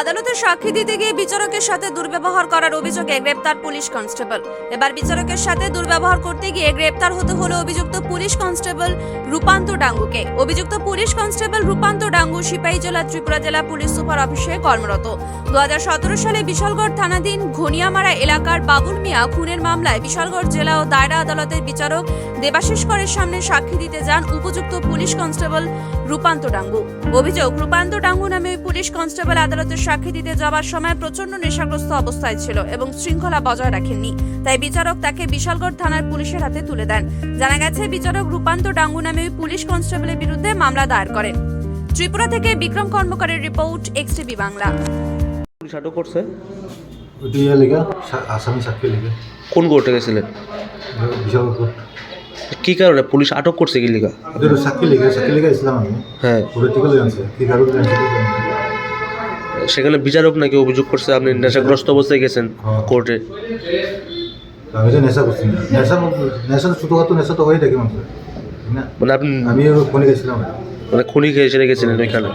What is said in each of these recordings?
আদালতে সাক্ষী দিতে গিয়ে বিচারকের সাথে দুর্ব্যবহার করার অভিযোগে গ্রেপ্তার পুলিশ কনস্টেবল। এবার বিচারকের সাথে দুর্ব্যবহার করতে গিয়ে গ্রেপ্তার হতে হলো অভিযুক্ত পুলিশ কনস্টেবল রূপান্ত ডাঙ্গুকে। অভিযুক্ত পুলিশ কনস্টেবল রূপান্ত ডাঙ্গু সিপাহী জেলা ত্রিপুরা জেলা পুলিশ সুপার অফিসে কর্মরত। দুহাজার সতেরো সালে বিশালগড় থানাধীন ঘনিয়ামারা এলাকার বাবুল মিয়া খুনের মামলায় বিশালগড় জেলা ও দায়রা আদালতের বিচারক দেবাশিস করের সামনে সাক্ষী দিতে যান উপযুক্ত পুলিশ কনস্টেবল রূপান্ত ডাঙ্গু। অভিযোগ, রূপান্ত ডাঙ্গু নামে পুলিশ কনস্টেবল আদালতের সাক্ষী দিতে যাওয়ার সময় প্রচণ্ড নেশাগ্রস্ত অবস্থায় ছিল এবং শৃঙ্খলা বজায় রাখেননি। তাই বিচারক তাকে বিশালগড় থানার পুলিশের হাতে তুলে দেন। জানা গেছে বিচারক রূপান্ত ডাঙ্গু নামে ওই পুলিশ কনস্টেবলের বিরুদ্ধে মামলা দায়ের করেন। ত্রিপুরা থেকে বিক্রম কর্মকারের রিপোর্ট এক্সটিভি বাংলা। পুলিশ আটক করছে? ওইটা ইয়ে আসামি সাক্ষী লেখা কোন কোর্টে গেছিলেন কি কারণে? পুলিশ আটক করছে কি লিগা? সাক্ষী লেখা সাক্ষী লেখা ইসলাম আমি হ্যাঁ। পলিটিক্যাল কি কারণে। সেখানে বিচারক নাকি অভিযোগ করছে আপনি নেশাগ্রস্ত অবস্থায় গেছেন হ্যাঁ। কোর্টে? আমি তো নেশা করছি না। নেশা নেশা তো ছোটোখাটো নেশা তো হয়ে থাকে মানুষের। মানে আপনি আমি ফোনে গেছিলাম। মানে খুনি খেয়ে সেরে গেছিলেন ওইখানে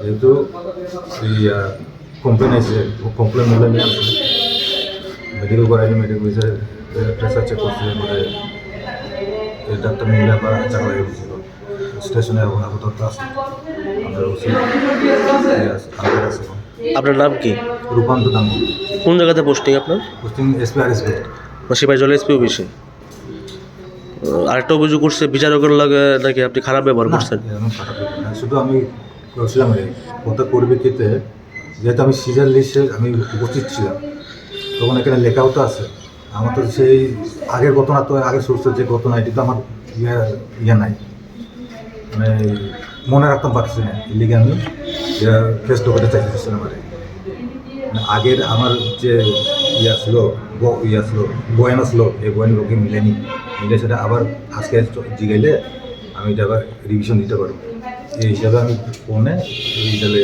যেহেতু কমপ্লেন আছে কমপ্লেন মূল্য নিয়ে আসছে মেডিকেল করাইনি মেডিকেল বিষয়ে প্রেসার চেক করছে ডাক্তার মিলে আমার চাকরি গেছিল স্টেশনে আছে। এখন। আপনার নাম কি? রূপান্ত দাম। কোন জায়গাতে পোস্টিং আপনার? পোস্টিং এসপি আর এসপি সিপাহী জল এসপি অফিসে আরেকটা অভিযোগ করছে বিচারকের লাগে নাকি আপনি খারাপ ব্যবহার করছেন। শুধু আমি বলছিলাম কথা পরিপ্রেক্ষিতে যেহেতু আমি সিজার লিস্টে আমি উপস্থিত ছিলাম তখন এখানে লেখাও তো আছে। আমার তো সেই আগের ঘটনা তো আগের সোর্স যে ঘটনা এটি তো আমার ইয়ে ইয়ে নাই। মানে মনে রাখতাম পারছি না এই লিগে আমি ফেস টু করতে চাইতেছিলাম আর। মানে আগের আমার যে ইয়া ছিল ইয়া ছিল বয়ান ছিল এই বয়ান লোকে মিলেনি। মিলে সেটা আবার আজকে জিগাইলে আমি এটা আবার রিভিশন দিতে পারব। এই হিসাবে আমি ফোনে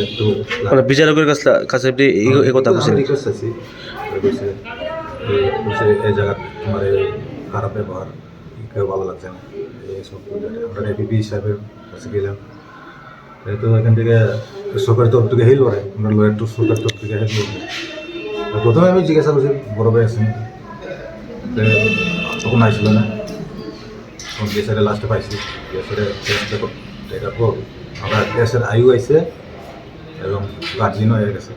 একটু মানে বিচারকের কাছে কাছে আপনি এই- এই কথা বলছেন রিকোয়েস্ট আছি এই জায়গা তোমার খারাপ ব্যবহার। কেউ ভালো লাগছে না। এই সব আমরা এপিপি হিসাবে কাছে গেলাম। তো এখান থেকে সরকারি তরফ থেকে হেল করে, আমরা লয়ার টু সরকার তরফ থেকে হেল করব প্রথমে আমি জিজ্ঞাসা করছি, বড় ভাই আছেন তখন আইছিল না। তখন গেসারে লাস্টে পাইছি। দেখার পর আমরা গ্যাসের আয়ু আইছে এবং গার্জিনও হয়ে গেছে।